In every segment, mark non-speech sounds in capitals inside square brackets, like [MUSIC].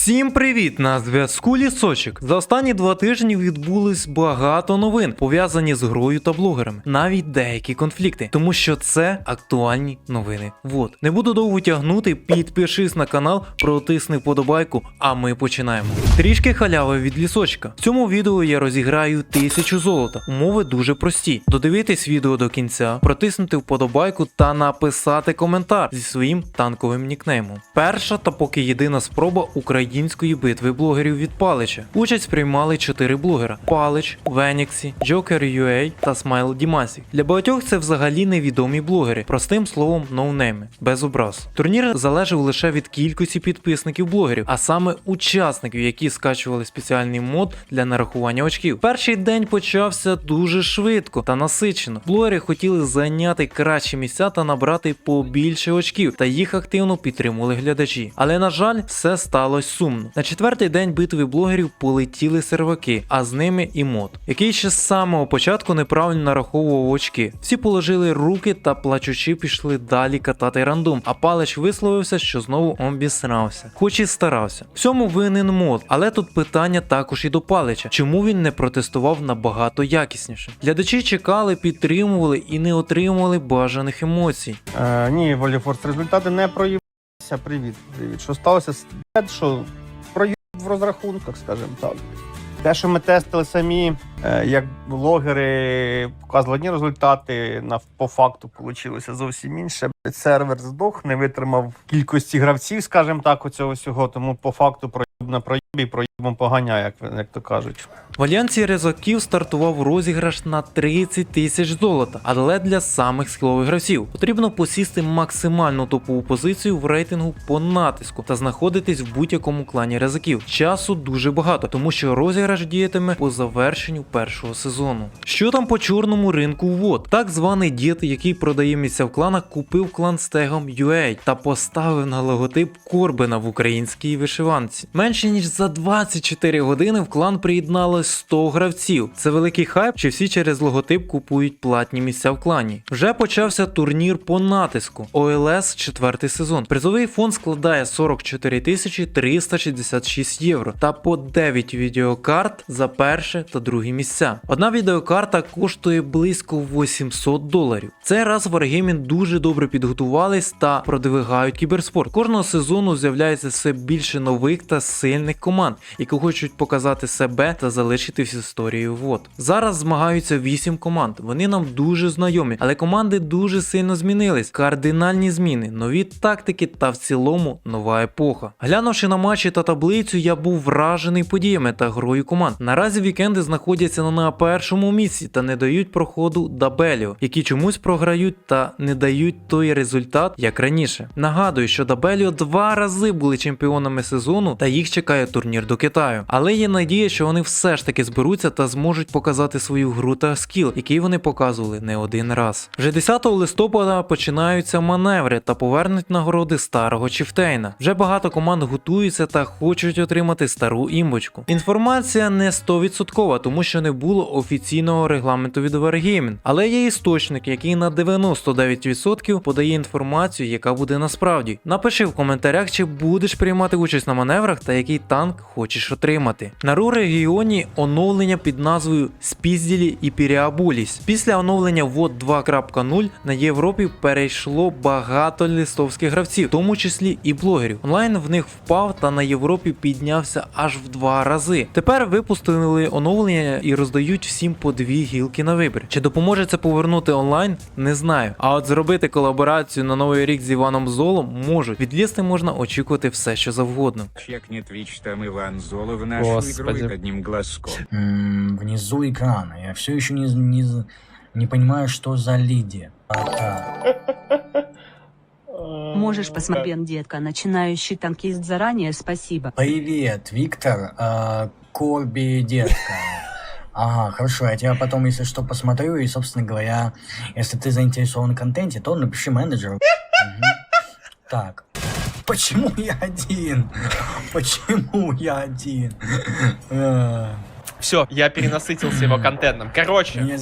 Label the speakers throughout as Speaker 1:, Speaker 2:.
Speaker 1: Всім привіт! На зв'язку Лісочок. За останні два тижні відбулось багато новин, пов'язані з грою та блогерами, навіть деякі конфлікти, тому що це актуальні новини. Вот не буду довго тягнути. Підпишись на канал, протисни вподобайку, а ми починаємо. Трішки халяви від лісочка. В цьому відео я розіграю тисячу золота. Умови дуже прості. Додивитись відео до кінця, протиснути вподобайку та написати коментар зі своїм танковим нікнеймом. Перша та поки єдина спроба української битви блогерів від Палича. Участь приймали чотири блогера: Палич, Веніксі, Joker UA та Смайл Дімасі. Для багатьох це взагалі невідомі блогери, простим словом, ноунейми, без образ. Турнір залежав лише від кількості підписників блогерів, а саме учасників, які скачували спеціальний мод для нарахування очків. Перший день почався дуже швидко та насичено. Блогери хотіли зайняти кращі місця та набрати побільше очків, та їх активно підтримували глядачі. Але на жаль, все сталося сумно. На четвертий день битви блогерів полетіли серваки, а з ними і мод, який ще з самого початку неправильно нараховував очки. Всі положили руки та плачучи пішли далі катати рандом. А палич висловився, що знову обісрався, хоч і старався. Всьому винен мод, але тут питання також і до палича, чому він не протестував набагато якісніше. Глядачі чекали, підтримували і не отримували бажаних емоцій.
Speaker 2: Е, ні, Воліфорс, результати не проїбалися. Привіт, привіт. Що сталося? Те, Що проїб в розрахунках, скажімо так. Те, що ми тестили самі, е, як блогери показували одні результати, на, по факту вийшло зовсім інше. Сервер здох, не витримав кількості гравців, скажімо так, оцього всього, тому по факту проїб на проїбі проїбом поганяє, як, як то кажуть.
Speaker 1: В альянсі резаків стартував розіграш на 30 тисяч золота, але для самих скілових гравців потрібно посісти максимальну топову позицію в рейтингу по натиску та знаходитись в будь-якому клані резаків. Часу дуже багато, тому що розіграш діятиме по завершенню першого сезону. Що там по чорному ринку вод? Так званий дід, який продає місця в кланах, купив клан з тегом UA та поставив на логотип Корбена в українській вишиванці. Менше ніж за 24 години в клан приєдналось 100 гравців. Це великий хайп, чи всі через логотип купують платні місця в клані. Вже почався турнір по натиску. ОЛС четвертий сезон. Призовий фонд складає 44 366 євро та по 9 відеокарт за перше та друге місця. Одна відеокарта коштує близько 800 доларів. Цей раз Wargaming дуже добре підготувались та продвигають кіберспорт. Кожного сезону з'являється все більше нових та сильних команд, які хочуть показати себе та залишитись історією ВОД. Зараз змагаються 8 команд. Вони нам дуже знайомі, але команди дуже сильно змінились. Кардинальні зміни, нові тактики та в цілому нова епоха. Глянувши на матчі та таблицю, я був вражений подіями та грою команд. Наразі вікенди знаходяться на першому місці та не дають проходу Дабеліо, які чомусь програють та не дають той результат, як раніше. Нагадую, що Дабеліо два рази були чемпіонами сезону та їх чекає турнір до Китаю. Але є надія, що вони все ж таки зберуться та зможуть показати свою гру та скіл, який вони показували не один раз. Вже 10 листопада починаються маневри та повернуть нагороди старого Чіфтейна. Вже багато команд готуються та хочуть отримати стару імбочку. Інформація не 100%, тому що не було офіційного регламенту від Wargaming, але є істочник, який на 99% подає інформацію, яка буде насправді. Напиши в коментарях, чи будеш приймати участь на маневрах та який танк хочеш отримати. На ру регіоні оновлення під назвою Спізділі і Піріабуліс. Після оновлення ВОД 2.0 на Європі перейшло багато листовських гравців, в тому числі і блогерів. Онлайн в них впав та на Європі піднявся аж в два рази. Тепер випустили оновлення і роздають всім по дві гілки на вибір. Чи допоможе це повернути онлайн? Не знаю. А от зробити колаборацію на новий рік з Іваном Золом можуть. Від Лєсти можна очікувати все, що завгодно.
Speaker 3: Як не твич, там Иван Золов нашу
Speaker 2: Господи.
Speaker 3: игру одним глазком.
Speaker 4: М, Внизу экрана. Я все еще не, не, не понимаю, что за Лидия. А, да.
Speaker 5: Можешь посмотреть, детка, начинающий танкист заранее спасибо.
Speaker 4: Привет, Виктор. а, Корби, детка. Ага, хорошо, я тебя потом, если что, посмотрю, и, собственно говоря, если ты заинтересован в контенте, то напиши менеджеру. Мгм. Так. Почему я один? Почему я один? А,
Speaker 6: Все, я перенасытился его контентом. Короче,
Speaker 4: Меня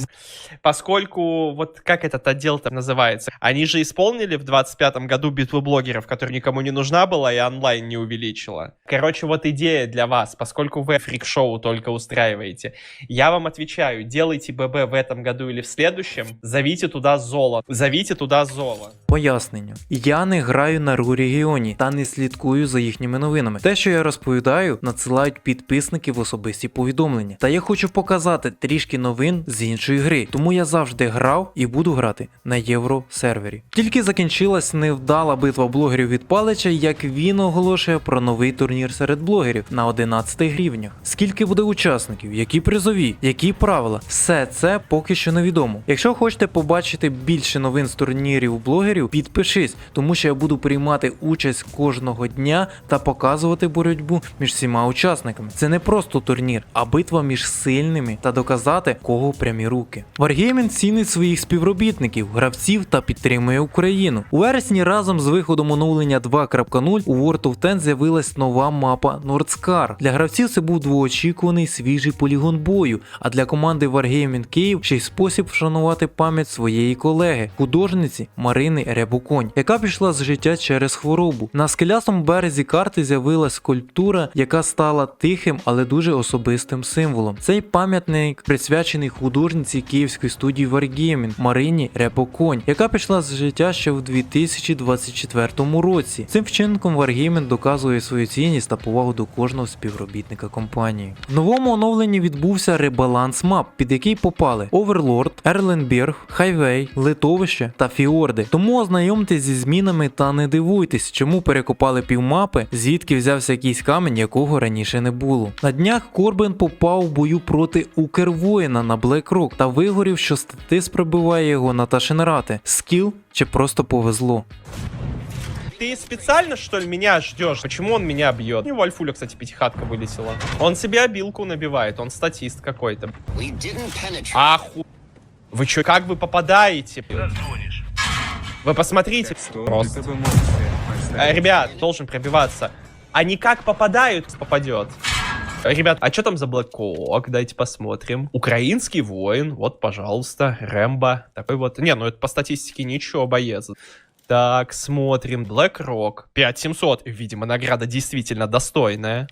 Speaker 6: поскольку вот как этот отдел там называется, они же исполнили в 25-м году битву блогеров, которая никому не нужна была и онлайн не увеличила. Короче, вот идея для вас, поскольку вы фрик-шоу только устраиваете, я вам отвечаю, делайте ББ в этом году или в следующем, зовите туда Золо, зовите туда Золо.
Speaker 1: Пояснення: я не граю на ру регіоні та не слідкую за їхніми новинами. Те, що я розповідаю, надсилають підписники в особисті повідомлення. Та я хочу показати трішки новин з іншої гри, тому я завжди грав і буду грати на євро сервері. Тільки закінчилась невдала битва блогерів від Палича, як він оголошує про новий турнір серед блогерів на 11 гривнях. Скільки буде учасників, які призові, які правила, все це поки що невідомо. Якщо хочете побачити більше новин з турнірів блогерів, підпишись, тому що я буду приймати участь кожного дня та показувати боротьбу між всіма учасниками. Це не просто турнір, а битва між сильними та доказати, кого прямі руки. Wargaming цінить своїх співробітників, гравців та підтримує Україну. У вересні разом з виходом оновлення 2.0 у World of Tanks з'явилась нова мапа Nordscar. Для гравців це був двоочікуваний свіжий полігон бою, а для команди Wargaming Київ ще й спосіб вшанувати пам'ять своєї колеги, художниці Марини Рябуконь, яка пішла з життя через хворобу. На скелястому березі карти з'явилась скульптура, яка стала тихим, але дуже особистим символом. Цей пам'ятник присвячений художниці київської студії Wargaming Марині Рябоконь, яка пішла з життя ще в 2024 році. Цим вчинком Wargaming доказує свою цінність та повагу до кожного співробітника компанії. В новому оновленні відбувся ребаланс мап, під який попали Оверлорд, Ерленберг, Хайвей, Литовище та Фіорди. Тому ознайомтесь зі змінами та не дивуйтесь, чому перекопали півмапи, звідки взявся якийсь камінь, якого раніше не було. На днях Корбен попав в бою проти Укрвоїна на Блекрок та вигорів, що статис пробиває його на Ташенрати. Скіл чи просто повезло.
Speaker 6: Ты специально, что ли, меня ждешь? Почему он меня бьет? У него Альфуля, кстати, пятихатка вылетела. Он себе обилку набивает, он статист какой-то. Аху... Вы чё, как вы попадаете? Вы посмотрите. Просто.
Speaker 3: Чтобы эмоции
Speaker 6: Э,
Speaker 3: поставить.
Speaker 6: Ребят, должен пробиваться. Они как попадают, попадет. Ребят, а что там за Блэкок? Дайте посмотрим. Украинский воин, вот, пожалуйста, Рэмбо. Такой вот. Не, ну это по статистике ничего, боец. Так, смотрим. Black Rock. 5700. Видимо, награда действительно достойная.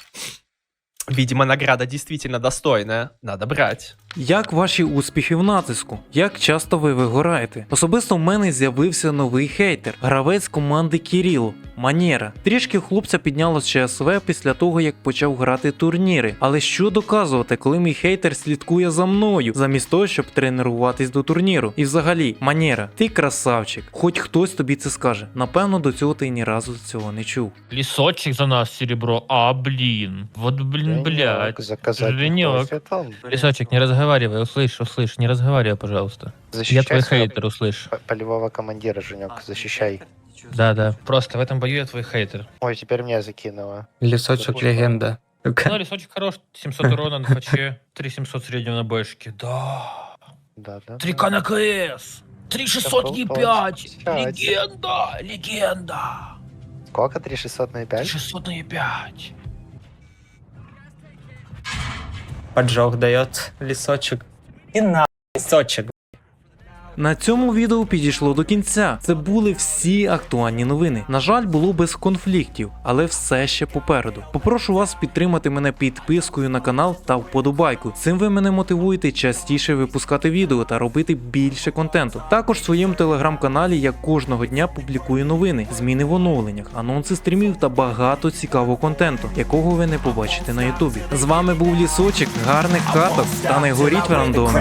Speaker 6: Видимо, награда действительно достойная. Надо брать.
Speaker 1: Як ваші успіхи в натиску? Як часто ви вигораєте? Особисто в мене з'явився новий хейтер, гравець команди Кіріло, Манєра. Трішки хлопця піднялось ЧСВ після того, як почав грати турніри. Але що доказувати, коли мій хейтер слідкує за мною, замість того, щоб тренуватись до турніру? І взагалі, Манєра, ти красавчик. Хоч хтось тобі це скаже. Напевно, до цього ти ні разу цього не чув.
Speaker 7: Лесочек за нас серебро. А, блин. Вот, блин, блядь.
Speaker 8: заказать
Speaker 7: Женек.
Speaker 8: кофе там.
Speaker 7: Не разговаривай, услышь, услышь, не разговаривай, пожалуйста. Я
Speaker 8: Защищай
Speaker 7: твой
Speaker 8: своего
Speaker 7: хейтер, услышь.
Speaker 8: п- полевого командира, Женек, защищай.
Speaker 7: Да, да. Просто в этом бою я твой хейтер.
Speaker 8: Ой, теперь меня закинуло.
Speaker 9: Лесочек легенда.
Speaker 7: Ну, лесочек хорош, 700 урона на фаче, 3700 [LAUGHS] среднего на бэшке. Да.
Speaker 8: Да, да.
Speaker 7: 3к на КС. 3600
Speaker 8: Добро,
Speaker 7: Е5.
Speaker 8: получается.
Speaker 7: Легенда, легенда.
Speaker 8: Сколько? 3600 на 5?
Speaker 7: 3600 на Е5.
Speaker 10: Поджог дает лесочек. И на лесочек.
Speaker 1: На цьому відео підійшло до кінця. Це були всі актуальні новини. На жаль, було без конфліктів, але все ще попереду. Попрошу вас підтримати мене підпискою на канал та вподобайку. Цим ви мене мотивуєте частіше випускати відео та робити більше контенту. Також в своєму телеграм-каналі я кожного дня публікую новини, зміни в оновленнях, анонси стрімів та багато цікавого контенту, якого ви не побачите на Ютубі. З вами був лісочок, гарних каток та не горіть в рандомі.